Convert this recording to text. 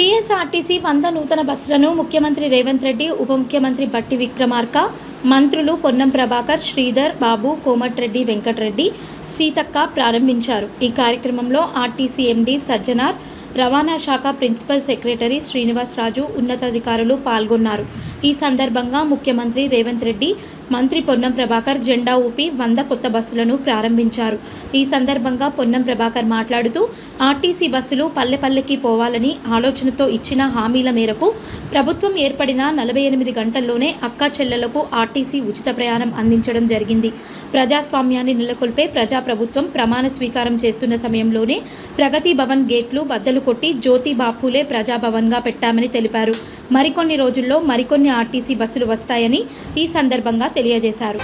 TSRTC వంద నూతన బస్సులను ముఖ్యమంత్రి రేవంత్ రెడ్డి ఉప ముఖ్యమంత్రి బట్టి విక్రమార్క మంత్రులు పొన్నం ప్రభాకర్ శ్రీధర్ బాబు కోమటిరెడ్డి వెంకటరెడ్డి సీతక్క ప్రారంభించారు. ఈ కార్యక్రమంలో ఆర్టీసీ ఎండీ సజ్జనార్ రవాణా శాఖ ప్రిన్సిపల్ సెక్రటరీ శ్రీనివాస్ రాజు ఉన్నతాధికారులు పాల్గొన్నారు. ఈ సందర్భంగా ముఖ్యమంత్రి రేవంత్ రెడ్డి మంత్రి పొన్నం ప్రభాకర్ జెండా ఊపి వంద కొత్త బస్సులను ప్రారంభించారు. ఈ సందర్భంగా పొన్నం ప్రభాకర్ మాట్లాడుతూ ఆర్టీసీ బస్సులు పల్లె పల్లెకి పోవాలని ఆలోచనతో ఇచ్చిన హామీల మేరకు ప్రభుత్వం ఏర్పడిన నలభై ఎనిమిది గంటల్లోనే అక్కా చెల్లెలకు ఆర్టీసీ ఉచిత ప్రయాణం అందించడం జరిగింది. ప్రజాస్వామ్యాన్ని నెలకొల్పే ప్రజాప్రభుత్వం ప్రమాణ స్వీకారం చేస్తున్న సమయంలోనే ప్రగతి భవన్ గేట్లు బద్దలు కొట్టి జ్యోతి బాపులే ప్రజాభవన్గా పెట్టామని తెలిపారు. మరికొన్ని రోజుల్లో మరికొన్ని ఆర్టీసీ బస్సులు వస్తాయని ఈ సందర్భంగా తెలియజేశారు.